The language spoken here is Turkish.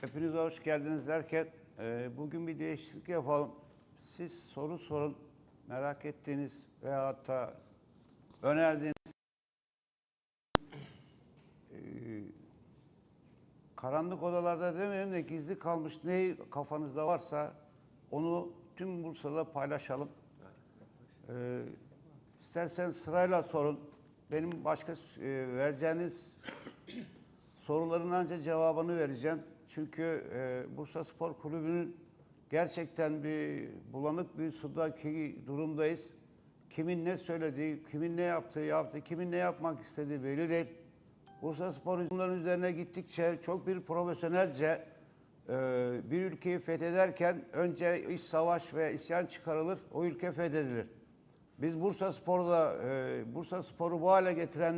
Hepiniz hoş geldiniz derken e, bugün bir değişiklik yapalım. Siz soru sorun, merak ettiğiniz veya hatta önerdiğiniz e, karanlık odalarda demeyelim de gizli kalmış ne kafanızda varsa onu tüm Bursa'da paylaşalım. E, istersen sırayla sorun. Benim başka e, vereceğiniz soruların ancak cevabını vereceğim. Çünkü e, Bursa Spor Kulübü'nün gerçekten bir bulanık bir sudaki durumdayız. Kimin ne söylediği, kimin ne yaptığı yaptı, kimin ne yapmak istediği belli değil. Bursa Spor bunların üzerine gittikçe çok bir profesyonelce e, bir ülkeyi fethederken önce iç savaş ve isyan çıkarılır, o ülke fethedilir. Biz Bursa Spor'da, e, Bursa Spor'u bu hale getiren